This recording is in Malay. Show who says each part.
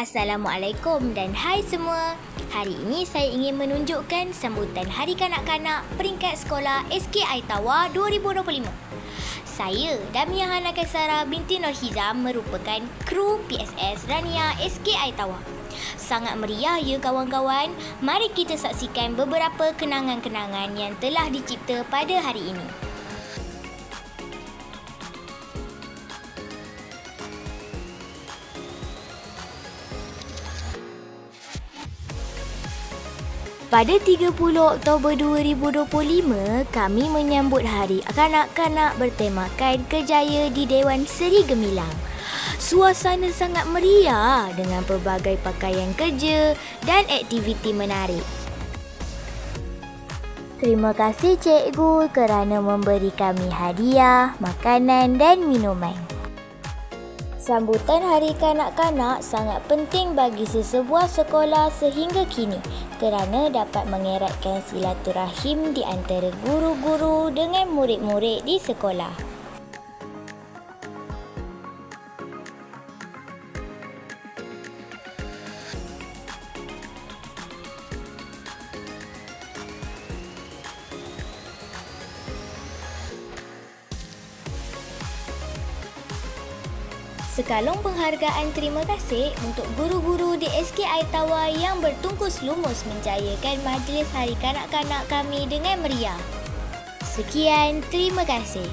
Speaker 1: Assalamualaikum dan hai semua. Hari ini saya ingin menunjukkan sambutan Hari Kanak-Kanak peringkat sekolah SKI Tawa 2025. Saya, Damia Hana Kaisara binti Nur Hizam merupakan kru PSS Rania SKI Tawa. Sangat meriah ya kawan-kawan. Mari kita saksikan beberapa kenangan-kenangan yang telah dicipta pada hari ini. Pada 30 Oktober 2025, kami menyambut Hari Kanak-Kanak bertemakan Kejaya di Dewan Seri Gemilang. Suasana sangat meriah dengan pelbagai pakaian kerja dan aktiviti menarik. Terima kasih cikgu kerana memberi kami hadiah, makanan dan minuman. Sambutan Hari Kanak-Kanak sangat penting bagi sesebuah sekolah sehingga kini kerana dapat mengeratkan silaturahim di antara guru-guru dengan murid-murid di sekolah. Sekalung penghargaan terima kasih untuk guru-guru di SKI Tawa yang bertungkus lumus menjayakan majlis Hari Kanak-Kanak kami dengan meriah. Sekian, terima kasih.